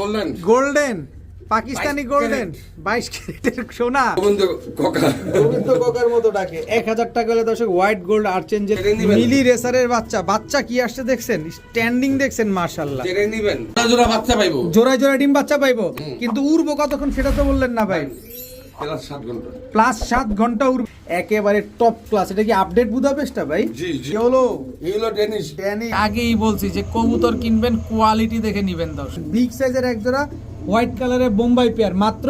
Golden golden Pakistani golden. বাইশ ক্যারেটের সোনা। গোবিন্দ কোকা। গোবিন্দ কোকার মতো ডাকে। এক হাজার টাকা হলে দর্শক হোয়াইট গোল্ড আর্চেঞ্জের এটা নিবেন। মিলি রেসারের বাচ্চা। বাচ্চা কি আসছে দেখছেন? স্ট্যান্ডিং দেখছেন মার্শাল্লাহ জেনে নিবেন। জোড়া জোড়া বাচ্চা পাইবো। জোড়ায় জোড়ায় ডিম বাচ্চা পাইবো। কিন্তু উড়বো কতক্ষণ সেটা তো বললেন না ভাই। প্লাস সাত ঘণ্টা। প্লাস সাত ঘণ্টা উড়বে। একেবারে টপ ক্লাস এটা কি আপডেট বুদাপেস্টটা ভাই? জি, জি। হলো এই হলো ডেনিশ ড্যানি আগেই বলছি যে কবুতর কিনবেন কোয়ালিটি দেখে নেবেন দর্শক। বিগ সাইজের এক জোড়া হোয়াইট কালারের বোম্বাই পেয়ার মাত্র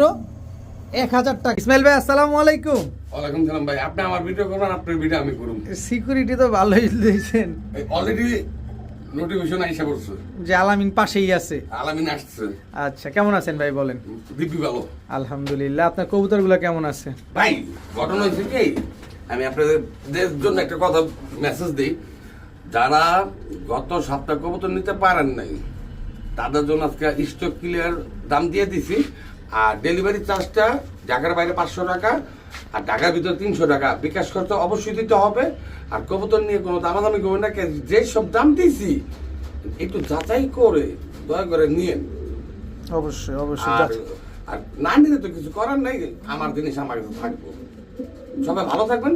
এক হাজার টাকা। ইসমাইল ভাই আসসালামু আলাইকুম। ওয়ালাইকুম সালাম ভাই। আপনি আমার ভিডিও করবেন আপনার ভিডিও আমি করুন। সিকিউরিটি তো ভালোই দিয়েছেন। অলরেডি নোটিফিকেশন আইসা করছে যে আলামিন পাশেই আছে। আলামিন আসছে। আচ্ছা কেমন আছেন ভাই বলেন? দিব্যি ভালো। আলহামদুলিল্লাহ আপনার কবুতরগুলো কেমন আছে? ভাই ঘটনা হয়েছে কি? আমি আপনাদের দের জন্য একটা কথা মেসেজ দিই। যারা গত সপ্তাহ কবুতর নিতে পারেন নাই তাদের জন্য আজকে স্টক ক্লিয়ার দাম দিয়ে দিছি। আর ডেলিভারি চার্জটা ঢাকার বাইরে পাঁচশো টাকা আর ঢাকার ভিতরে তিনশো টাকা। বিকাশ খরচ অবশ্যই দিতে হবে। আর কবুতর নিয়ে কোনো দামাদামি করবেন না যে সব দাম দিছি একটু যাচাই করে দয়া করে নিয়েন। অবশ্যই অবশ্যই আর না নিলে তো কিছু করার নাই আমার জিনিস আমার কাছে থাকব। সবাই ভালো থাকবেন।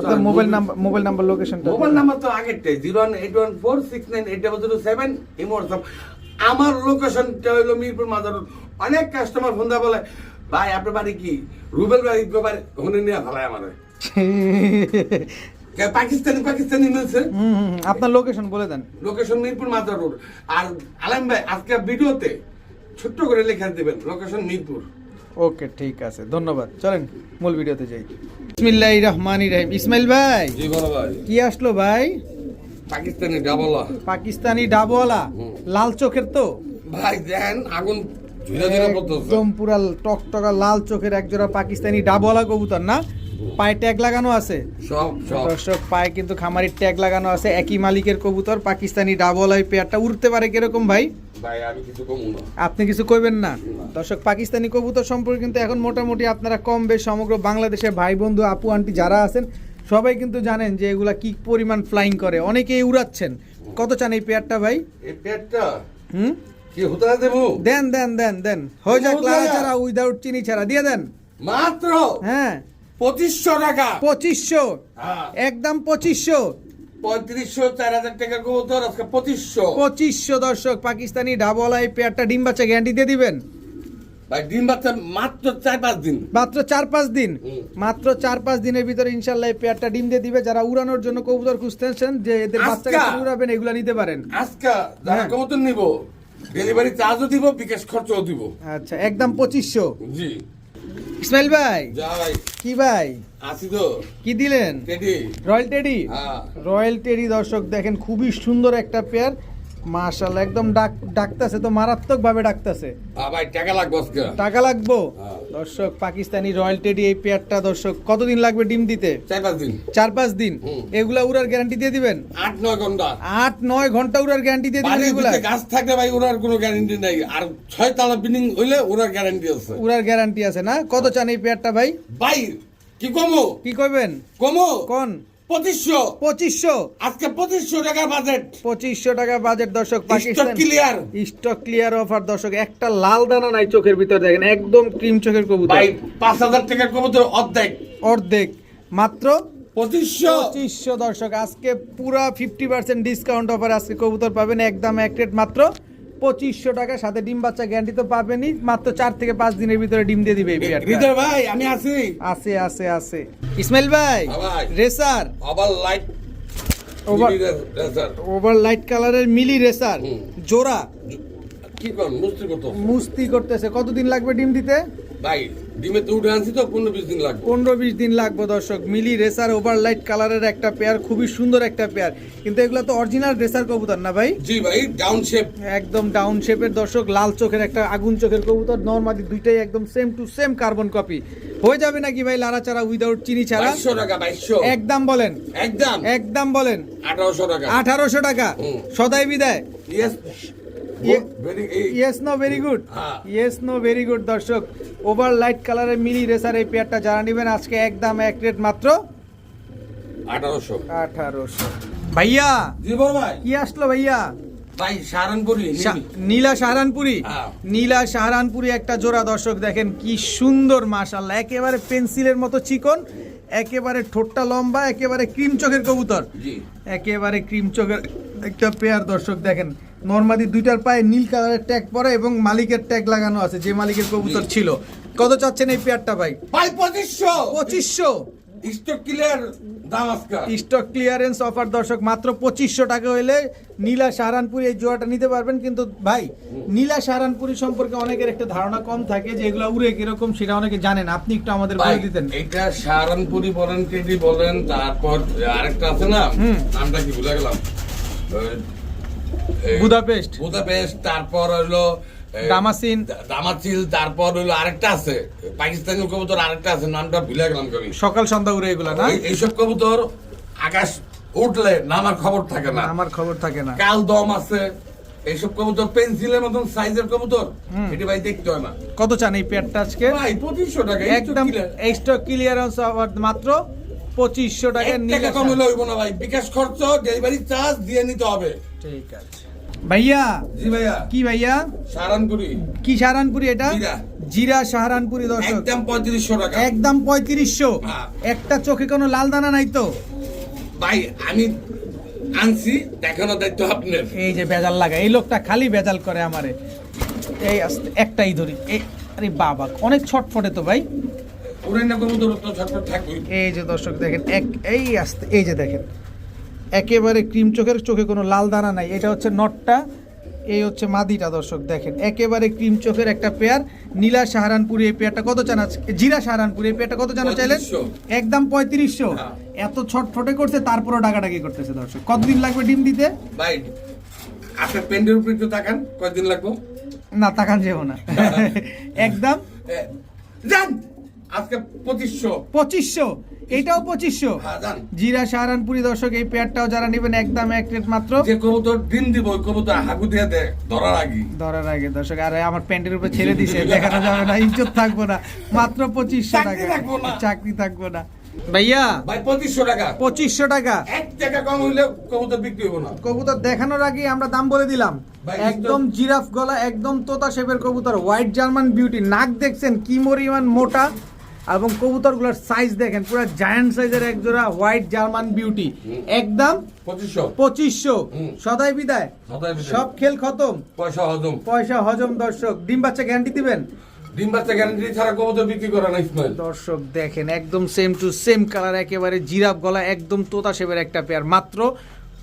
আপনার মোবাইল নাম্বার মোবাইল নাম্বার লোকেশনটা মোবাইল নাম্বার তো আগেরটাই zero one eight one four six nine eight double zero seven আমার লোকেশনটা হলো মিরপুর মাজার। অনেক কাস্টমার ফোন দেওয়া বলে ভাই আপনার বাড়ি কি? রুবেল ভাই বাড়ি ওখানে নিয়ে ফেলায় আমার। পাকিস্তানি পাকিস্তানি হুম, আপনার লোকেশন বলে দেন। লোকেশন মিরপুর মাজার রোড। আর আলম ভাই আজকে ভিডিওতে ছোট্ট করে লেখা দেবেন লোকেশন মিরপুর। ওকে ঠিক আছে ধন্যবাদ। চলেন মূল ভিডিওতে যাই। বিসমিল্লাহির রহমানির রহিম। ইসমাইল ভাই জি বলো ভাই। কি আসলো ভাই? পাকিস্তানি ডাবলা। পাকিস্তানি হুম। লাল চোখের তো। ভাই দেন আগুন একদম পুরা টকটকা লাল চোখের একজোড়া পাকিস্তানি ডাবওয়ালা কবুতর না? পায়ে ট্যাগ লাগানো আছে? দর্শক পায়ে কিন্তু খামারির ট্যাগ লাগানো আছে একই মালিকের কবুতর পাকিস্তানি ডাবওয়ালা পেয়ারটা উড়তে পারে কীরকম ভাই? আপনি কিছু কইবেন না? দর্শক পাকিস্তানি কবুতর সম্পর্কে কিন্তু এখন মোটামুটি আপনারা কম বেশ সমগ্র বাংলাদেশের ভাই বন্ধু আপু আন্টি যারা আছেন সবাই কিন্তু জানেন যে এগুলা কি পরিমাণ ফ্লাইং করে। অনেকেই উড়াচ্ছেন। কত চান এই পেয়ারটা ভাই? এই পেটটা হুম? কি হতে দেবো? দেন দেন দেন দেন। হয়ে যাক লাড়া ছাড়া উইদাউট চিনি ছাড়া। দিয়ে দেন। মাত্র হ্যাঁ। পঁচিশশো টাকা। পঁচিশশো। হ্যাঁ। একদম পঁচিশশো। পঁয়ত্রিশশো চার হাজার টাকা কবুতর আজকে পঁচিশশো। পঁচিশশো দর্শক পাকিস্তানি ডাবলা এই পেয়ারটা ডিম বাচ্চা গ্যারান্টি দিয়ে দিবেন। ভাই ডিম বাচ্চা মাত্র চার পাঁচ দিন। মাত্র চার পাঁচ দিন। মাত্র চার পাঁচ দিনের ভিতরে ইনশাল্লাহ পেয়ারটা ডিম দিয়ে দিবে। যারা উড়ানোর জন্য কবুতর খুঁজতেছেন যে এদের। বাচ্চাকে উড়াবেন এগুলো নিতে পারেন। আজকে যারা হ্যাঁ। কবুতর নিব ডেলিভারি চার্জও দিব বিকাশ খরচও দিব। আচ্ছা একদম পঁচিশশো। জি। ইসমাইল ভাই যা ভাই। কি ভাই? আসি তো। কি দিলেন? Teddy royal teddy royal teddy দর্শক দেখেন খুবই সুন্দর একটা পেয়ার একদম ডাক ডাকতেছে তো মারাত্মক ভাবে ডাকতেছে। ভাই টাকা লাগবে টাকা লাগবো? হ্যাঁ। দর্শক পাকিস্তানি রয়্যাল টেডি এই পেয়ারটা দর্শক কতদিন লাগবে ডিম দিতে? চার পাঁচ দিন। চার পাঁচ দিন? এগুলা উড়ার গ্যারান্টি দিয়ে দিবেন? আট নয় ঘণ্টা। আট নয় ঘণ্টা উড়ার গ্যারান্টি দিয়ে দিবেন এগুলা? গাছ থাকলে ভাই ওরার কোনো গ্যারান্টি নাই। আর ছয় তালা বিল্ডিং হইলে ওরার গ্যারান্টি আছে। উড়ার গ্যারান্টি আছে না? কত চান এই পেয়ারটা ভাই? ভাই কি কমো? কি করবেন কমো? কোন? পঁচিশশো। পঁচিশশো। আজকে পঁচিশশো বাজেট পঁচিশশো টাকা বাজেট দর্শক Pakistan clear stock clear offer দর্শক একটা লাল দানা নাই চোখের ভিতর দেখেন একদম ক্রিম চোখের কবুতর। ভাই পাঁচ হাজার টাকার কবুতর অর্ধেক। অর্ধেক। মাত্র পঁচিশশো। পঁচিশশো দর্শক আজকে পুরা ফিফটি পার্সেন্ট ডিসকাউন্ট অফার আজকে কবুতর পাবেন একদম এক রেট মাত্র পঁচিশশো টাকা সাথে ডিম বাচ্চা গ্যারান্টি তো পাবেনই। মাত্র চার থেকে পাঁচ দিনের ভিতরে ডিম দিয়ে দিবে। হৃদয় ভাই আমি আছি। আছে আছে আছে। ইসমাইল ভাই হ্যাঁ রেসার। আবার লাইট ওভার লাইট কালারের মিলি রেসার। জোড়া। কি মুস্তি করতেছে। কতদিন লাগবে ডিম দিতে? ভাই ডিমে তো উঠে আনছি তো পনেরো বিশ দিন লাগবে। পনেরো বিশ দিন লাগবে দর্শক। মিলি রেসার ওভার লাইট কালারের একটা পেয়ার খুবই সুন্দর একটা পেয়ার কিন্তু এগুলো তো অরিজিনাল রেসার কবুতর না ভাই? জি ভাই ডাউন শেপ একদম ডাউন শেপের দর্শক লাল চোখের একটা আগুন চোখের কবুতর। নর্মালি দুইটাই একদম same to same carbon copy হয়ে যাবে নাকি ভাই লারা চারা উইদাউট চিনি ছাড়া? বাইশশো টাকা বাইশশো। একদম বলেন। একদম। একদম বলেন। আঠারোশো টাকা। আঠারোশো টাকা। সদাই বিদায়। Yes yes no very good হ্যাঁ। ইয়েস নো ভেরি গুড দর্শক। ওভার লাইট কালারের মিনি রেসার এই পেয়ারটা যারা নেবেন আজকে একদম এক রেট মাত্র আঠারোশো। আঠারোশো। ভাইয়া! জি ভাই কি আসলো ভাইয়া? ভাই সাহারানপুরি নীলা সাহারানপুরি? হ্যাঁ। নীলা সাহারানপুরি একটা জোড়া দর্শক দেখেন কি সুন্দর মাশাল্লাহ একেবারে পেন্সিলের মতো চিকন একেবারে ঠোঁটটা লম্বা একেবারে ক্রিম চোখের কবুতর। একেবারে ক্রিম চোখের একটা পেয়ার দর্শক দেখেন। নর্মালি দুইটার পায়ে নীল কালারের ট্যাগ পরে এবং মালিকের ট্যাগ লাগানো আছে যে মালিকের কবুতর ছিল। কত চাচ্ছেন এই পেয়ারটা ভাই? ভাই পঁচিশশো। পঁচিশশো। স্টক ক্লিয়ার দাম স্টক ক্লিয়ারেন্স অফার দর্শক মাত্র পঁচিশশো টাকা হইলে নীলা সাহারানপুরি এই জোড়াটা নিতে পারবেন। কিন্তু ভাই নীলা সাহারানপুরি সম্পর্কে অনেকের একটা ধারণা কম থাকে যে এগুলো উড়ে কীরকম সেটা অনেকে জানেন। আপনি একটু আমাদের বলে দিতেন। এটা সাহারানপুরি বলেন কেডি বলেন তারপর আরেকটা আছে না? নামটা কি ভুলে গেলাম? বুদাপেস্ট। বুদাপেস্ট তারপর হলো দামাসিন। দা- দামাচিল তারপর হলো আরেকটা আছে পাকিস্তানি কবুতর আরেকটা আছে নামটা ভুলে গেলাম কবি। সকাল সন্ধ্যা উড়ে এগুলা না? এইসব কবুতর আকাশ উঠলে নামার খবর থাকে না। আমার খবর থাকে না। কাল দম আছে এইসব কবুতর পেন্সিলের মতন সাইজের কবুতর। এটি ভাই দেখতে হয় না। কত চান এই পেয়ারটা আজকে? ভাই পঁচিশশো টাকা একদম স্টক ক্লিয়ারেন্স মাত্র পঁচিশশো টাকা টাকা কম হলে হইব না ভাই। বিকাশ খরচ ডেলিভারি চার্জ দিয়ে নিতে হবে। ঠিক আছে। ভাইয়া জি ভাইয়া। কি ভাইয়া? সারানপুরি কি সাহারানপুরি এটা? জিরা। জিরা সাহারানপুরি দর্শক। একদম পঁয়ত্রিশশো টাকা। একদম পঁয়ত্রিশশো। হ্যাঁ। একটা চোখে কোনো লাল দানা নাই তো? ভাই আমি আনছি দেখানো দায়িত্ব আপনার। এই যে বেজাল লাগা এই লোকটা খালি বেজাল করে আমারে। এই আস্তে একটাই ধরি। এই আরে বাবা অনেক ছটফটে তো ভাই। থাকবে এই যে দর্শক দেখেন এক এই আস্তে এই যে দেখেন একেবারে ক্রিম চোখের চোখে কোনো লাল দানা নাই। এটা হচ্ছে নটটা এই হচ্ছে মাদিটা দর্শক দেখেন। একেবারে ক্রিম চোখের একটা পেয়ার। নীলা সাহারানপুরি এই পেয়ারটা কত জানা জিরা সাহারানপুরি এই পেয়ারটা কত জানা চাইলেন? একদম পঁয়ত্রিশশো। হ্যাঁ। এত ছটফটে করছে তারপরও ডাকাডাকি করতেছে দর্শক। কতদিন লাগবে ডিম দিতে? ভাই আপনার পেন্ডের উপর একটু তাকান কয়দিন লাগবে? না তাকান যাব না। একদম? এ, যান! আজকে পঁচিশশো। পঁচিশশো? এটাও পঁচিশশো? হ্যাঁ জিরা সাহারানপুরি দর্শক এই পেয়ারটাও যারা নেবেন একদম এক রেট মাত্র। যে কবুতর ডিম দিব ওই কবুতর হাগু দিয়ে দেয় ধরার আগে। ধরার আগে দর্শক আরে আমার প্যান্টের উপরে ছেড়ে দিছে দেখানো যাবে না ইজ্জত থাকব না। মাত্র পঁচিশশো টাকা। চাকরি থাকব না। ভাইয়া ভাই পঁচিশশো টাকা। পঁচিশশো টাকা। এক টাকা কম হইলে কবুতর বিক্রি হব না। কবুতর দেখানোর আগে আমরা দাম বলে দিলাম। একদম জিরাফ গলা একদম তোতা শেপের কবুতর হোয়াইট জার্মান বিউটি। নাক দেখছেন কি পরিমাণ মোটা? এবং কবুতরগুলোর সাইজ দেখেন পুরো জায়ান্ট সাইজের এক জোড়া হোয়াইট জার্মান বিউটি একদম পঁচিশশো। পঁচিশশো। সদাই বিদায়। সব খেল খতম। পয়সা হজম। পয়সা হজম দর্শক। ডিম বাচ্চা গ্যারান্টি দিবেন? ডিম বাচ্চা গ্যারান্টি ছাড়া কবুতর বিক্রি করে না ইসমাইল। দর্শক দেখেন একদম সেম টু সেম কালার একেবারে জিরাফ গলা একদম তোতা শেপের একটা পেয়ার মাত্র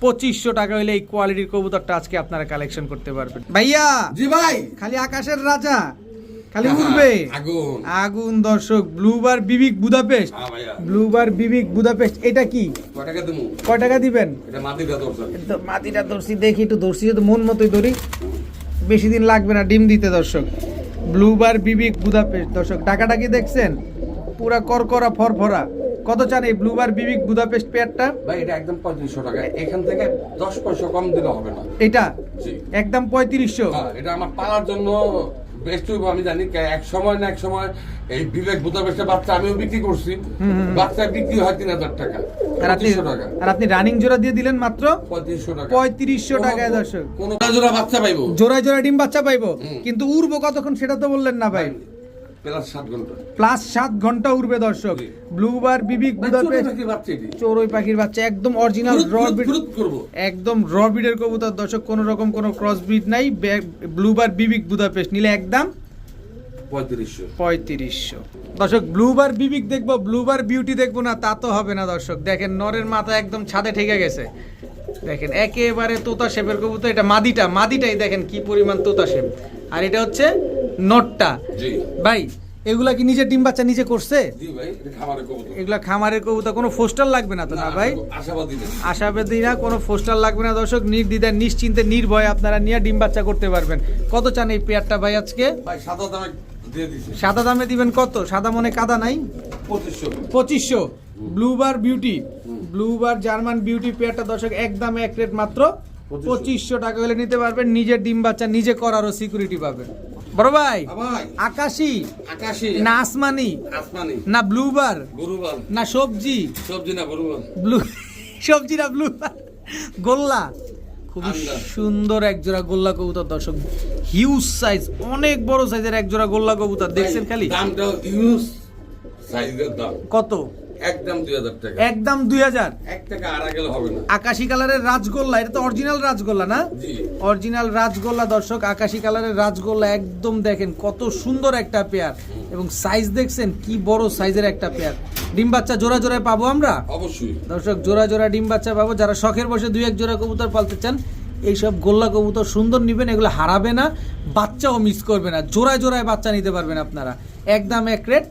পঁচিশশো টাকা হলে এই কোয়ালিটির কবুতরটা আজকে আপনারা কালেকশন করতে পারবেন। ভাইয়া জি ভাই। খালি আকাশের রাজা। খালি উঠবে আগুন। আগুন দর্শক ব্লুবার বিবিক বুদাপেস্ট। হ্যাঁ ভাইয়া। ব্লুবার বিবিক বুদাপেস্ট এটা কি? কয় টাকা দেবো কয় টাকা দিবেন? এটা মাটিটা দরকার তো মাটিটা ধরছি দেখি একটু ধরছি তো মন মতোই ধরি। বেশি দিন লাগবে না ডিম দিতে দর্শক। ব্লুবার বিবিক বুদাপেস্ট দর্শক টাকাটা কি দেখছেন? পুরা করকরা ফরফরা। কত চান এই ব্লুবার বিবিক বুদাপেস্ট পেয়ারটা? ভাই এটা একদম পঁয়ত্রিশশো টাকা। এখান থেকে দশ পয়সা কম দিলে হবে না। এটা? একদম পঁয়ত্রিশশো? হ্যাঁ, এটা আমার পালার জন্য আমি জানি এক সময় না এক সময় এই বিবেক বাচ্চা আমিও বিক্রি করছি। বাচ্চা বিক্রি হয় তিন হাজার টাকা আর আপনি টাকা। আর আপনি রানিং জোড়া দিয়ে দিলেন মাত্র? পঁয়ত্রিশশো টাকা। পঁয়ত্রিশশো কোনো- টাকায় দর্শক। কোনো জোড়া বাচ্চা পাইবো। জোড়ায় জোড়া ডিম বাচ্চা পাইবো। কিন্তু উড়বো কতক্ষণ সেটা তো বললেন না ভাই প্লাস সাত ঘণ্টা। উড়বে দর্শক। ব্লুবার বিবিক এটি। চড়ুই পাখির বাচ্চা একদম অরিজিনাল ফুরুত, র ফুরুত, ফুরুত করব। একদম র ব্রিডের কবুতর দর্শক কোনো রকম কোনো ক্রস ব্রিড নাই ব্লুবার বিবিক বুদাপেস্ট নিলে একদম পঁয়ত্রিশশো। দর্শক ব্লুবার বিবিক দেখব ব্লুবার বিউটি দেখব না তা তো হবে না দর্শক। দেখেন নরের মাথা একদম ছাদে ঠেকে গেছে। দেখেন একেবারে তোতা শেপের কবুতর এটা মাদিটা মাদিটাই দেখেন কি পরিমাণ তোতা শেপ। আর এটা হচ্ছে নটটা। ভাই এগুলা কি নিজে ডিম বাচ্চা নিজে করছে? এগুলা খামারের কবুতর কোনো ফোস্টার লাগবে না তো না ভাই? আশাবাদী না কোনো ফোস্টার লাগবে না দর্শক। নির্দ্বিধায় নিশ্চিন্তে নির্ভয়ে আপনারা নিয়ে ডিম বাচ্চা করতে পারবেন। কত চান এই পেয়ারটা ভাই আজকে? সাদা দামে দিবেন কত? সাদা মনে কাদা নাই? পঁচিশশো। Blue bar beauty blue bar German beauty পেয়ারটা দর্শক এক দামে এক রেট মাত্র পঁচিশশো। টাকা হলে নিতে পারবেন। নিজের ডিম বাচ্চা নিজে করারও সিকিউরিটি পাবেন। বড় ভাই আকাশি আকাশি। না আসমানি আসমানি। না ব্লুবার গরুবাল না সবজি। সবজি না গরুবাল ব্লু সবজি না ব্লু গোল্লা। আন্দাজ। সুন্দর এক জোড়া গোল্লা কবুতর দর্শক। হিউজ সাইজ অনেক বড় সাইজের এক জোড়া গোল্লা কবুতর। দেখছেন খালি? দামটা ইউজ সাইজের দাম। কত? একদম টাকা। একদম দুই হাজার? এক টাকা আড়া গেলে হবে না। আকাশি কালারের রাজগোল্লা এটা তো অরিজিনাল রাজগোল্লা না? জি। অরিজিনাল রাজগোল্লা দর্শক আকাশি কালারের রাজগোল্লা একদম দেখেন কত সুন্দর একটা পেয়ার। এবং সাইজ দেখছেন কি বড় সাইজের একটা পেয়ার। ডিম বাচ্চা জোড়া জোড়ায় পাবো আমরা? অবশ্যই। দর্শক জোড়া জোড়া ডিম বাচ্চা পাবো। যারা শখের বসে দুই এক জোড়া কবুতর পালতে চান এইসব গোল্লা কবুতর সুন্দর নিবেন এগুলো হারাবে না। বাচ্চাও মিস করবে না। জোড়ায় জোড়ায় বাচ্চা নিতে পারবেন আপনারা। একদম এক রেট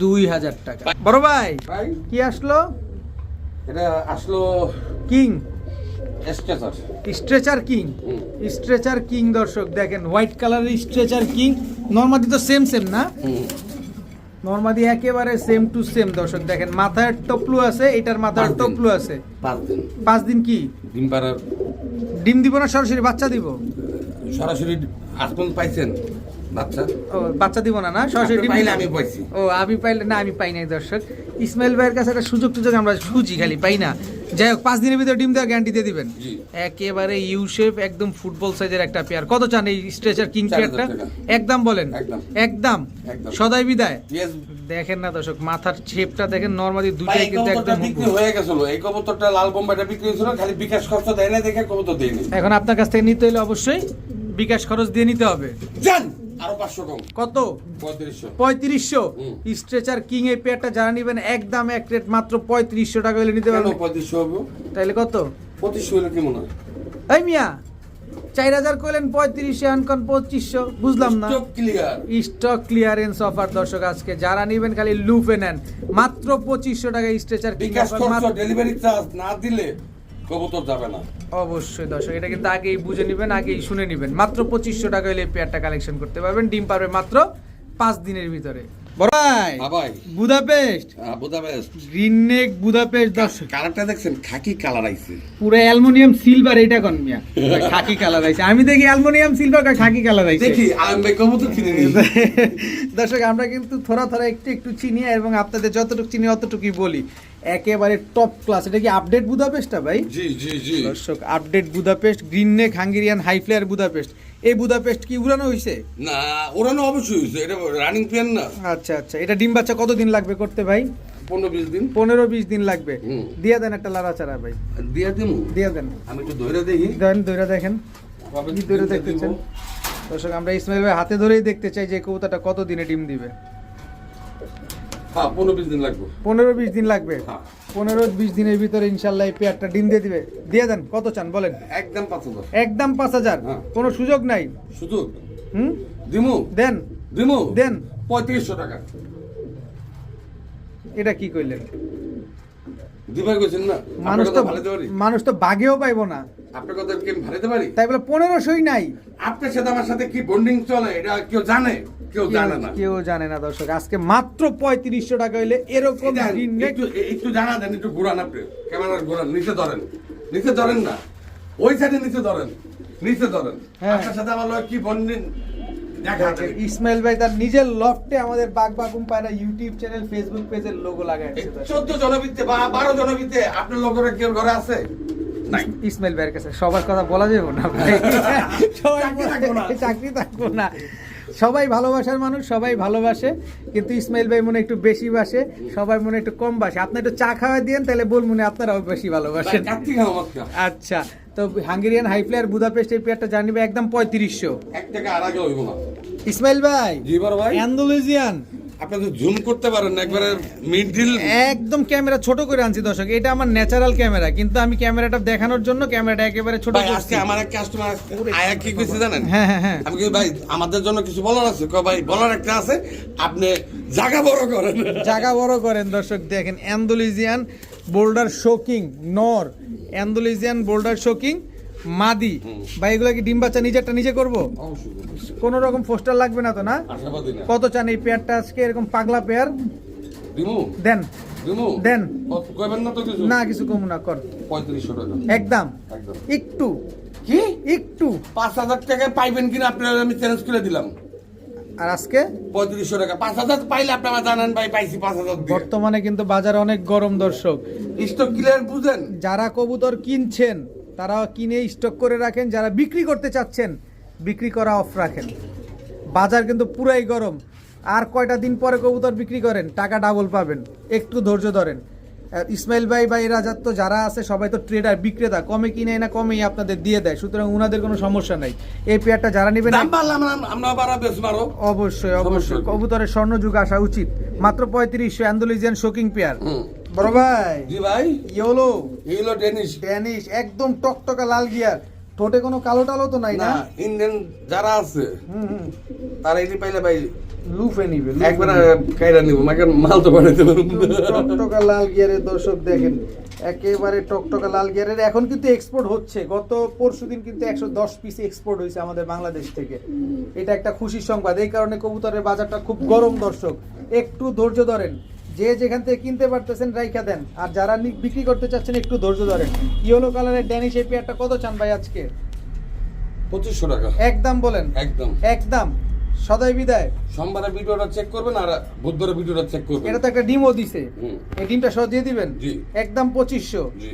দুই হাজার। টাকা। বড় ভাই ভাই? কি আসলো? এটা আসলো king. Strasser. Strasser king. Strasser king দর্শক দেখেন হোয়াইট কালারের স্ট্রেচার কিং। নর্মাদি তো সেম সেম না? নর্মাদি একেবারে সেম টু সেম দর্শক দেখেন। মাথায় টপলু আছে এটার মাথায় টপলু আছে। পাঁচ দিন। পাঁচ দিন কি? ডিম পাড়ার ডিম দিব না সরাসরি বাচ্চা দিব? সরাসরি আজ পাইছেন? বাচ্চা? ও বাচ্চা দিব না না? সরাসরি পাইলে আমি পাইছি। ও আমি পাইলে না আমি পাই নাই দর্শক। ইসমাইল ভাইয়ের কাছে একটা সুযোগ টুযোগ আমরা খুঁজি খালি পাই না। যাই হোক পাঁচ দিনের ভিতরে ডিম গ্যারান্টি দিয়ে দিবেন। একেবারে ইউ শেপ একদম ফুটবল সাইজের একটা পেয়ার কত চান এই স্ট্রেচার কিং পেয়ারটা একদম বলেন। একদম। সদাই বিদায়। দেখেন না দর্শক মাথার শেপটা দেখেন নর্মালি দুটাই কিন্তু একদম বিক্রি হয়ে গেছিল। এই কবুতরটা লাল বোম্বাইটা বিক্রি হয়েছিল খালি বিকাশ খরচ দেয় না দেখে কবুতর দেয়নি। এখন আপনার কাছ থেকে নিতে হলে অবশ্যই বিকাশ খরচ দিয়ে নিতে হবে। জান আরও কম। কত। স্ট্রেচার কিং এই পেয়ারটা যারা নিবেন একদম এক রেট মাত্র পঁয়ত্রিশশো টাকা হলে নিতে পারবেন। পঁয়ত্রিশশো হবে? তাইলে কত? পঁচিশশো হলে কি হয়? এই মিয়া চার হাজার করলেন আনকন পঁচিশশো? বুঝলাম না। স্টক ক্লিয়ারেন্স অফার দর্শক আজকে যারা নিবেন খালি লুফে নেন। মাত্র পঁচিশশো টাকা স্ট্রেচার ডেলিভারি চার্জ না দিলে কবুতর যাবে না। অবশ্যই দর্শক এটা কিন্তু আগেই বুঝে নেবেন আগেই শুনে নেবেন। মাত্র পঁচিশশো টাকা হলে পেয়ারটা কালেকশন করতে পারবেন। ডিম পারবে মাত্র পাঁচ দিনের ভিতরে। ভাই হ্যাঁ Budapest. Budapest. Green neck Budapest দর্শক। কালারটা দেখছেন খাকি কালার আইছে। পুরো অ্যালুমিনিয়াম সিলভার এটা কোন মিয়া? খাকি কালার আইছে। আমি দেখি অ্যালুমিনিয়াম সিলভার খাকি কালার আইছে। দেখি আমি কবুতর কিনে নিই। দর্শক আমরা কিন্তু থোড়া থোড়া একটু একটু চিনি এবং আপনাদের যতটুকু চিনি অতটুকুই বলি। একেবারে টপ ক্লাস এটা কি আপডেট বুদাপেস্টটা ভাই? জি জি জি। দর্শক update Budapest green neck Hungarian high flyer Budapest. এই বুদাপেস্ট কি উড়ানো হয়েছে না ওরানো অবশ্যই হয়েছে এটা রানিং পেন না। আচ্ছা আচ্ছা। এটা ডিম বাচ্চা কতদিন লাগবে করতে ভাই? পনেরো বিশ দিন। পনেরো বিশ দিন লাগবে। দিয়ে দেন একটা লাড়াচাড়া ভাই। দিয়ে দিমু? দিয়ে দেন। আমি একটু ধরে দেখি। দেন দইরা দেখেন। কবে কি দইরা দিতে দেখতে দিব? চান দর্শক আমরা ইসমাইল ভাই হাতে ধরেই দেখতে চাই যে কবুতরটা কত দিনে ডিম দিবে। পনেরো বিশ দিন লাগবে। পনেরো বিশ দিন লাগবে? হ্যাঁ। পনেরো বিশ দিনের ভিতরে ইনশাল্লাহ এই পেয়ারটা ডিম দিয়ে দিবে। দিয়ে দেন কত চান বলেন? একদম পাঁচ হাজার। একদম পাঁচ হাজার? হ্যাঁ। কোনো সুযোগ নাই? শুধু হুম? দিমু? দেন। দিমু? দেন। পঁয়ত্রিশশো টাকা। এটা কি কইলেন? দিবার গেছেন না মানুষ তো মানুষ তো বাগেও পাইবো না। আপনার কথা কি ভালো পারি? তাই বলে পনেরোশোই নাই। আপনার সাথে আমার সাথে কি বন্ডিং চলে? এটা কেউ জানে? কেউ জানে না। কেউ জানে না দর্শক। আজকে মাত্র পঁয়ত্রিশশো টাকা হইলে এরকম একটু একটু জানা দেন একটু ঘুরান আপনি। ক্যামেরার ঘুরান নিচে ধরেন। নিচে ধরেন না। ওই সাইডে নিচে ধরেন। নিচে ধরেন। হ্যাঁ। আপনার সাথে আমার কি বন্ডিং ইসমাইল ভাই তার নিজের লফটে আমাদের Bag Bagum Payra YouTube channel Facebook পেজের লোগো দর্শক। চোদ্দ জনবিতে বা বারো জনবিতে আপনার লোকের কেউ ঘরে আছে? ইসমাইল ভাইয়ের কাছে সবার কথা বলা যাবে না ভাই। সবাই চাকরি থাকব না। সবাই ভালোবাসার মানুষ সবাই ভালোবাসে কিন্তু ইসমাইল ভাই মনে একটু বেশি বাসে সবাই মনে একটু কম বাসে। আপনি একটু চা খাওয়া দিয়েন তাহলে বল মনে আপনারাও বেশি ভালোবাসেন। আচ্ছা তো হাঙ্গেরিয়ান হাই প্লেয়ার বুদাপেস্ট এই প্লেয়ারটা জানিবে একদম পঁয়ত্রিশশো। এক টাকা আর আগে ইসমাইল ভাই জি ভাই। অ্যান্ডোলেজিয়ান। জুম করতে পারেন না একবারে মিডিল একদম ক্যামেরা ছোট করে আনছি দর্শক এটা আমার ন্যাচারাল ক্যামেরা কিন্তু আমি ক্যামেরাটা দেখানোর জন্য ক্যামেরাটা একেবারে ছোট ভাই আজকে আমার এক কাস্টমার আয়া কি কইছে জানেন? হ্যাঁ হ্যাঁ হ্যাঁ। আমি ভাই আমাদের জন্য কিছু বলার আছে? কয় ভাই বলার একটা আছে আপনি জায়গা বড় করেন। জায়গা বড় করেন দর্শক দেখেন অ্যান্ডোলিজিয়ান বোল্ডার শোকিং নর অ্যান্ডোলিজিয়ান বোল্ডার শোকিং মাদি। ভাই এগুলো কি ডিম বাচ্চা নিজেরটা নিজে করব? কোনো রকম পোস্টার লাগবে না তো না? কত চান এই পেয়ারটা আজকে? এরকম পাগলা পেয়ার? দেন। দেন। না কিছু? কম না কর। পঁয়ত্রিশশো টাকা। একদম। একটু। কি? একটু। পাঁচ হাজার টাকায় পাইবেন কিনা আপনার? আমি চ্যালেঞ্জ করে দিলাম। আর আজকে? পঁয়ত্রিশশো টাকা। পাঁচ হাজার পাইলে আপনি আমার জানান ভাই পাইছি পাঁচ হাজার বর্তমানে কিন্তু বাজারে অনেক গরম দর্শক। স্টক ক্লিয়ার বুঝেন? যারা কবুতর কিনছেন তারা কিনে স্টক করে রাখেন যারা বিক্রি করতে চাচ্ছেন বিক্রি করা অফ রাখেন। বাজার কিন্তু পুরাই গরম। আর কয়টা দিন পরে কবুতর বিক্রি করেন টাকা ডাবল পাবেন। একটু ধৈর্য ধরেন। ইসমাইল ভাই বা এরাজাত তো যারা আছে সবাই তো ট্রেডার বিক্রেতা। কমে কিনে না কমেই আপনাদের দিয়ে দেয়। সুতরাং ওনাদের কোনো সমস্যা নাই। এই পেয়ারটা যারা নেবেন অবশ্যই অবশ্যই। কবুতরের স্বর্ণযুগ আসা উচিত। মাত্র পঁয়ত্রিশশো অ্যান্ডোলিজিয়ান শোকিং পেয়ার। বড় ভাই। জি ভাই। ইয়োলো। এগুলো টেনিস। ড্যানিশ একদম টকটকা লাল গিয়ার। ঠোঁটে কোনো কালো টালো তো নাই না? ইন্ডিয়ান যারা আছে তারা এটি পাইলে ভাই লুফে নিবে একবার কাইরা নিব মাকে মাল তো বানাইতে পারব টকটকা লাল গিয়ারের দর্শক দেখেন একেবারে টকটকা লাল গিয়ারের। এখন কিন্তু এক্সপোর্ট হচ্ছে। গত পরশুদিন কিন্তু একশো দশ পিস এক্সপোর্ট হয়েছে আমাদের বাংলাদেশ থেকে। এটা একটা খুশির সংবাদ। এই কারণে কবুতরের বাজারটা খুব গরম দর্শক। একটু ধৈর্য ধরেন। যে যেখান থেকে কিনতে পারতেছেন রাইখা দেন। আর যারা বিক্রি করতে চাচ্ছেন একটু ধৈর্য ধরেন। ইয়েলো কালারের ড্যানিশ এই পেয়ারটা কত চান ভাই আজকে? পঁচিশশো টাকা। একদম বলেন। একদম। একদম। সদাই বিদায়। সোমবারে ভিডিওটা চেক করবেন আর বুধবারে ভিডিওটা চেক করবেন। এটা তো একটা ডিমও দিছে। এই ডিমটা সহ দিয়ে দিবেন? জি। একদম পঁচিশশো। জি।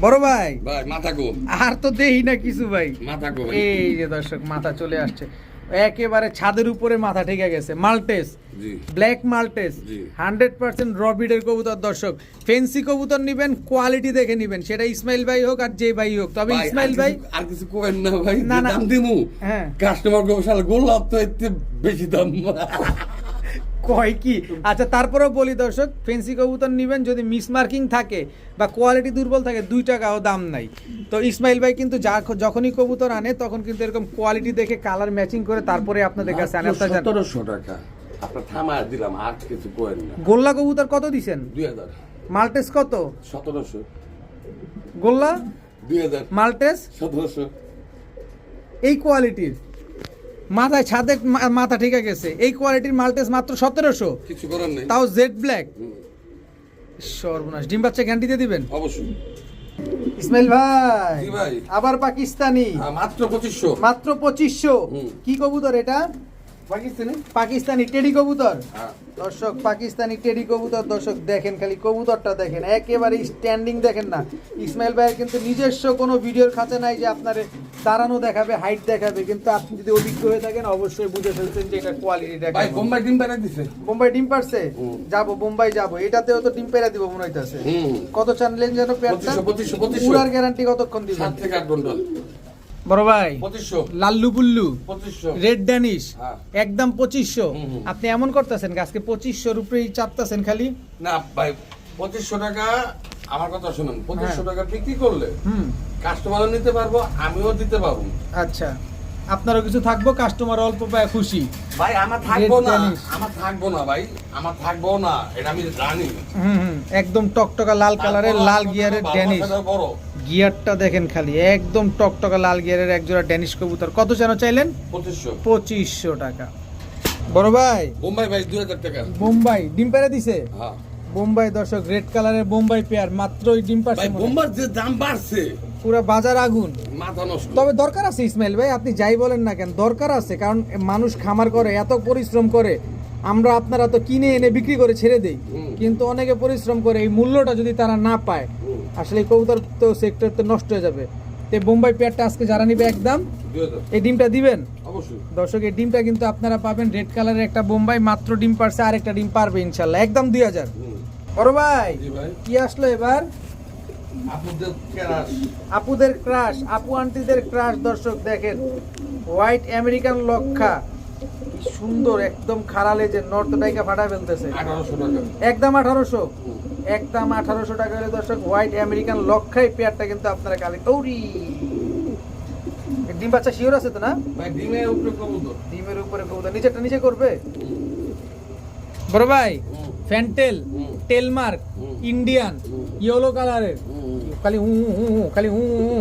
বড় ভাই। ভাই মাথা গো। আর তো দেই না কিছু ভাই। মাথা গো এই যে দর্শক মাথা চলে আসছে। একেবারে ছাদের উপরে মাথা ঠেকে গেছে। Maltese black Maltese hundred percent রবিডের কবুতর দর্শক। ফেন্সি কবুতর নিবেন কোয়ালিটি দেখে নিবেন। সেটা ইসমাইল ভাই হোক আর যে ভাই হোক। তবে ইসমাইল ভাই আর কিছু কোয়েন না ভাই না, না। দাম দিমু। হ্যাঁ। কাস্টমার গোশাল গোলাপ তো এতে বেশি দাম। কয় কি? আচ্ছা তারপরেও বলি দর্শক ফেন্সি কবুতর নিবেন যদি মিসমার্কিং থাকে বা কোয়ালিটি দুর্বল থাকে দুই টাকাও দাম নাই। তো ইসমাইল ভাই কিন্তু যা যখনই কবুতর আনে তখন কিন্তু এরকম কোয়ালিটি দেখে কালার ম্যাচিং করে তারপরে আপনাদের কাছে আনে। সতেরোশো টাকা। আপনার থামা দিলাম আর কিছু না। গোল্লা কবুতর কত দিছেন? দুই হাজার। মাল্টেস কত? সতেরোশো। গোল্লা? দুই হাজার। মাল্টেস? সতেরোশো। এই কোয়ালিটির? মাথায় ছাদে মাথা ঠিক গেছে। এই কোয়ালিটির মাল্টেস মাত্র সতেরোশো। কিছু করার নেই। তাও জেড ব্ল্যাক সর্বনাশ। ডিম বাচ্চা গ্যারান্টি দিয়ে দিবেন? অবশ্যই। ইসমাইল ভাই আবার পাকিস্তানি। আহ, মাত্র পঁচিশশো। মাত্র পঁচিশশো। কি কবুতর এটা? পাকিস্তানি? পাকিস্তানি টেডি কবুতর? হ্যাঁ। দর্শক পাকিস্তানি টেডি কবুতর দর্শক দেখেন খালি কবুতরটা দেখেন। একেবারে স্ট্যান্ডিং দেখেন না। ইসমাইল ভাইয়ের কিন্তু নিজস্ব কোনো ভিডিওর খাতে নাই যে আপনার দাঁড়ানো দেখাবে হাইট দেখাবে। কিন্তু আপনি যদি অভিজ্ঞ হয়ে থাকেন অবশ্যই বুঝে ফেলছেন যে এটা কোয়ালিটি ভাই দেখেন বোম্বাই ডিম বেড়ে দিছে। বোম্বাই ডিম পারছে। যাব বোম্বাই যাব। এটাতেও তো ডিম পেরা দিব মনে হইতাছে। কত চানলেন যেন পেয়ারটা পুরার গ্যারান্টি কতক্ষণ দিবেন? থেকে ঘণ্টা। বড় ভাই লাল্লু বুল্লু রেড ড্যানিশ হ্যাঁ। একদম পঁচিশশো। আপনি এমন করতেছেন আজকে পঁচিশশোর উপরেই চাপতেছেন খালি? না ভাই পঁচিশশো টাকা আমার কথা শুনুন পঁচিশশো হ্যাঁ। টাকা বিক্রি করলে কাস্টমারও নিতে পারব আমিও দিতে পারব। আচ্ছা আপনারও কিছু থাকব কাস্টমার অল্প পায় খুশি। ভাই আমার থাকব না আমার থাকব না ভাই আমার থাকব না এটা আমি জানি। হুম হুম একদম টকটকা লাল কালারের লাল গিয়ারের ড্যানিশ। বড়। গিয়ারটা দেখেন খালি একদম টকটকা লাল গিয়ারের একজোড়া ড্যানিশ কবুতর। কত যেন চাইলেন? পঁচিশশো। পঁচিশশো টাকা। বড় ভাই। বোম্বাই ভাই দুই হাজার টাকা। বোম্বাই ডিম পেরে দিছে? হ্যাঁ। বোম্বাই দর্শক রেড কালারের বোম্বাই পেয়ার মাত্রই ডিম পারছে ভাই বোম্বার যে দাম বাড়ছে। পুরো বাজার আগুন। মাথা নষ্ট। তবে দরকার আছে ইসমাইল ভাই আপনি যাই বলেন না কেন দরকার আছে কারণ মানুষ খামার করে এত পরিশ্রম করে। আমরা আপনারা তো কিনে এনে বিক্রি করে ছেড়ে দেই। কিন্তু অনেকে পরিশ্রম করে এই মূল্যটা যদি তারা না পায় আসলে কবুতর তো সেক্টর তো নষ্ট হয়ে যাবে। তো বোম্বাই পেয়ারটা আজকে যারা নিবে একদম এই ডিমটা দিবেন? অবশ্যই। দর্শক এই ডিমটা কিন্তু আপনারা পাবেন রেড কালারের একটা বোম্বাই মাত্র ডিম পারছে আর একটা ডিম পারবে ইনশাল্লাহ। একদম দুই হাজার। বড় ভাই কি আসলো এবার? আপুদের ক্রাশ আপু আন্টিদের ক্রাশ দর্শক দেখেন। হোয়াইট আমেরিকান লক্ষা। সুন্দর একদম খারালে যে নর্থ ডাইকা ফাটা ফেলতেছে। একদম আঠারোশো। একদম আঠারোশো টাকা হলে দর্শক হোয়াইট আমেরিকান লক্ষাই পেয়ারটা কিন্তু আপনারা কালেক্ট ওরি! ডিম বাচ্চা শিওর আছে তো না? ডিমের উপরে কবুতর। ডিমের উপরে কবুতর। নিচেরটা নিচে করবে? বড় ভাই ফ্যান্টেল টেলমার্ক ইন্ডিয়ান। ইয়েলো কালারের। খালি হু হু হু খালি হু হু।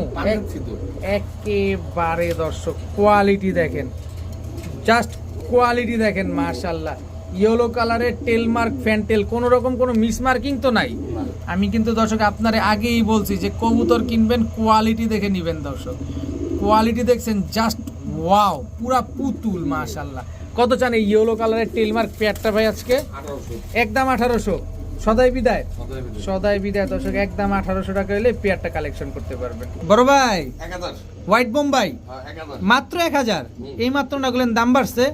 একেবারে দর্শক কোয়ালিটি দেখেন। জাস্ট কোয়ালিটি দেখেন মার্শাল্লাহ ইয়েলো কালারের টেলমার্ক ফ্যান্টেল কোনো রকম কোনো মিসমার্কিং তো নাই। আমি কিন্তু দর্শক আপনারে আগেই বলছি যে কবুতর কিনবেন কোয়ালিটি দেখে নিবেন দর্শক। কোয়ালিটি দেখছেন জাস্ট ওয়াও পুরা পুতুল মাশাল্লাহ কত চান এই ইয়েলো কালারের টেলমার্ক পেয়ারটা ভাই আজকে? একদম আঠারোশো। সদাই বিদায়। সদাই বিদায়। দর্শক একদম আঠারোশো টাকা হলে পেয়ারটা কালেকশন করতে পারবেন। বড় ভাই হোয়াইট বোম্বাই হ্যাঁ, হাজার। মাত্র এক হাজার। এই মাত্র না গুলেন দাম বাড়ছে।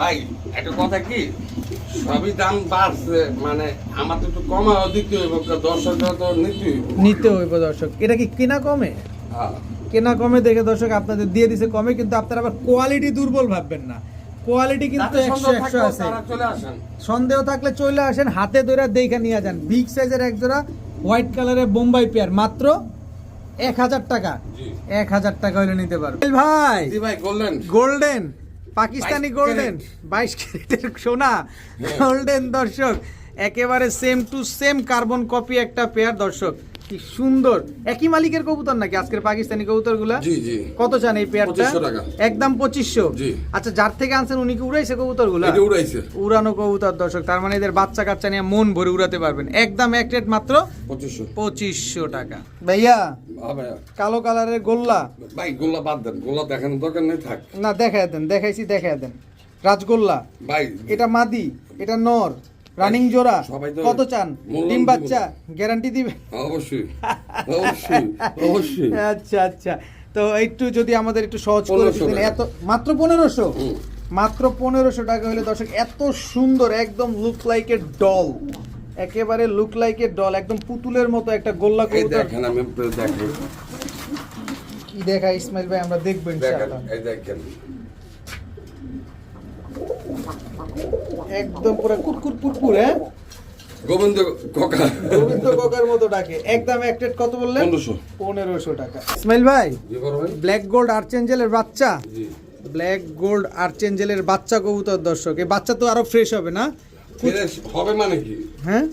ভাই একটা কথা কি? সবই দাম বাড়ছে মানে আমার তো একটু দিতে হইব দর্শকরা তো নিতে হইব। নিতে হইব দর্শক। এটা কি কেনা কমে? হ্যাঁ। কেনা কমে দেখে দর্শক আপনাদের দিয়ে দিছে কমে কিন্তু আপনারা আবার কোয়ালিটি দুর্বল ভাববেন না। কোয়ালিটি কিন্তু একশো সন্দেহ একশো আছে। সন্দেহ থাকলে চলে আসেন হাতে ধরে দেখে নিয়ে যান। বিগ সাইজের এক জোড়া হোয়াইট কালারের বোম্বাই পেয়ার মাত্র এক হাজার টাকা। এক হাজার টাকা হলে নিতে পারবেন। ভাই ভাই গোল্ডেন গোল্ডেন পাকিস্তানি গোল্ডেন বাইশ ক্যারেটের সোনা। গোল্ডেন দর্শক একেবারে same to same carbon copy একটা পেয়ার দর্শক। কি সুন্দর। একই মালিকের কবুতর নাকি আজকের পাকিস্তানি কবুতরগুলা জি জি। কত চান এই পেয়ারটা 2500 টাকা। একদম পঁচিশশো? আচ্ছা যার থেকে আনছেন উনি কি উড়াইছে কবুতরগুলা উড়ানো কবুতর দর্শক তার মানে এদের বাচ্চা কাচ্চা নিয়ে মন ভরে উড়াতে পারবেন। একদম এক রেট মাত্র পঁচিশশো। টাকা। ভাইয়া ভাইয়া। কালো কালারের গোল্লা? ভাই গোল্লা বাদ দেন। গোল্লা দেখানোর দরকার নেই থাক। না দেখায় দেন দেখাইছি দেখায় দেন। রাজগোল্লা। ভাই। এটা মাদি এটা নর। রানিং জোড়া কত চান? ডিম বাচ্চা গ্যারান্টি দিবে? অবশ্যই অবশ্যই অবশ্যই। আচ্ছা আচ্ছা। তো একটু যদি আমাদের একটু সহজ করে 1500 দিতেন এত মাত্র পনেরোশো। মাত্র পনেরোশো টাকা হলে দর্শক এত সুন্দর একদম লুক লাইক এ ডল একেবারে লুক লাইক এ ডল একদম পুতুলের মতো একটা গোল্লা কবুতর। দেখেন আমি দেখাই কি দেখা ইসমাইল ভাই আমরা দেখব দেখেন ইনশাআল্লাহ। এই দেখেন। একদম পুরো কুরকুর কুরকুর হ্যাঁ? গোবিন্দ কাকা। গোবিন্দ কাকার মতো ডাকে। একদম এক রেট কত বললেন? পনেরোশো। পনেরোশো টাকা। ইসমাইল ভাই ব্ল্যাক গোল্ড আর্চেঞ্জেলের বাচ্চা? জি। ব্ল্যাক গোল্ড আর্চেঞ্জেলের বাচ্চা কবুতর দর্শক। এই বাচ্চা তো আরও ফ্রেশ হবে না? ফ্রেশ হবে মানে কি? হ্যাঁ?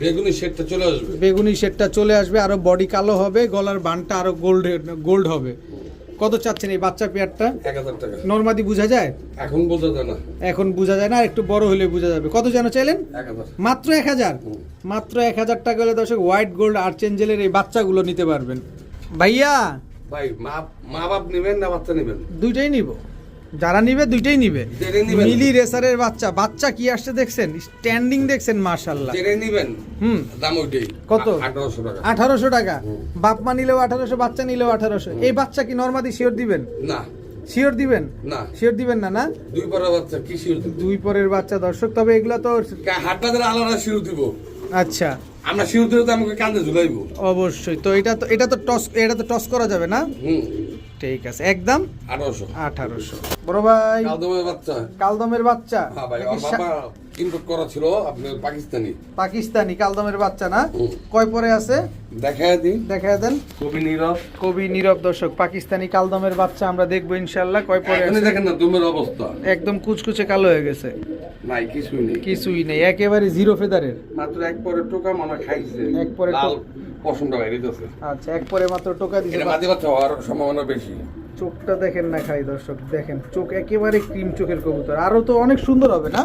বেগুনি শেডটা চলে আসবে। বেগুনি শেডটা চলে আসবে আরও বডি কালো হবে গলার বানটা আরও গোল্ড গোল্ড হবে। কত চাচ্ছেন এই বাচ্চা পেয়ারটা? এক হাজার টাকা। নর্মাদি বোঝা যায়? এখন বোঝা যায় না। এখন বোঝা যায় না আর একটু বড় হলে বোঝা যাবে। কত যেন চাইলেন? মাত্র এক হাজার? মাত্র এক হাজার টাকা হলে দর্শক হোয়াইট গোল্ড আর্চেঞ্জেলের এই বাচ্চাগুলো নিতে পারবেন। ভাইয়া! ভাই মা মা বাপ নেবেন না বাচ্চা নেবেন? দুইটাই নিব। যারা নিবে দুইটাই নিবে। মিলি রেসারের বাচ্চা। বাচ্চা কি আসছে দেখছেন? স্ট্যান্ডিং দেখছেন মার্শাল্লাহ নেবেন। হুম। দাম ওইটাই। কত? আঠারোশো টাকা। আঠারোশো টাকা। বাপ মা নিলেও আঠারোশো বাচ্চা নিলেও আঠারোশো। এই বাচ্চা কি নর্মাদি শিওর দিবেন? না। শিওর দিবেন? না। শিওর দিবেন না না? দুই পরের বাচ্চা কি দিব দুই পরের বাচ্চা দর্শক। তবে এগুলা তো হাট বাজারে আলাদা শিউর দিব। আচ্ছা। আমরা শিউর দিলে তো আমাকে কান্দে ঝুলাইবো। অবশ্যই। তো এটা তো এটা তো টস এটা তো টস করা যাবে না? হুম। ঠিক আছে একদম আঠারোশো। আঠারোশো। বড় ভাই কালদমের বাচ্চা। কালদমের বাচ্চা। হ্যাঁ ইম্পোর্ট করা ছিল আপনার পাকিস্তানি। পাকিস্তানি কালদমের বাচ্চা না? কয় পরে আছে? দেখায় দেখা দেন। কবি নীরব। কবি নীরব দর্শক পাকিস্তানি কালদমের বাচ্চা আমরা দেখব ইনশাল্লাহ কয় পরে আছে? দেখেন না দুমের অবস্থা। একদম কুচকুচে কালো হয়ে গেছে। নাই কিছুই নেই। কিছুই নেই একেবারে জিরো ফেদারের। মাত্র এক পরে টোকা মনে খাইছে। এক পরে। পশমটা বাইরে যাচ্ছে আচ্ছা এক পরে মাত্র টোকা দিছে এটা মাঝে বাচ্চা হওয়ার সম্ভাবনা বেশি। চোখটা দেখেন না খাই দর্শক দেখেন চোখ একেবারে ক্রিম চোখের কবুতর। আরও তো অনেক সুন্দর হবে না?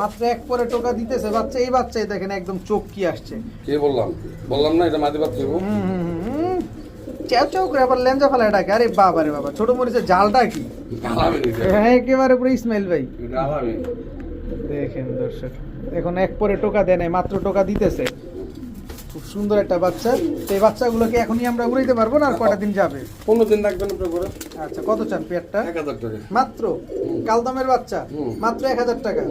মাত্র এক পরে টোকা দিতেছে বাচ্চা এই বাচ্চাই দেখেন একদম চোখ কি আসছে। কে বললাম? বললাম না এটা মাঝে বাচ্চা করে আবার লেঞ্জা ডাকে। আরে বাবা রে বাবা ছোট মরিচের জালটা কি? হ্যাঁ একেবারে পুরো ইসমাইল ভাই। দেখেন দর্শক এখন এক পরে টোকা দেয় নাই মাত্র টোকা দিতেছে। খুব সুন্দর একটা বাচ্চা। এই বাচ্চাগুলোকে এখনই আমরা উড়াইতে পারব না আর কয়টা দিন যাবে? পনেরো দিন লাগবে না আচ্ছা কত চান পেয়ারটা এক হাজার টাকা। মাত্র? কালদমের বাচ্চা? মাত্র এক হাজার টাকা।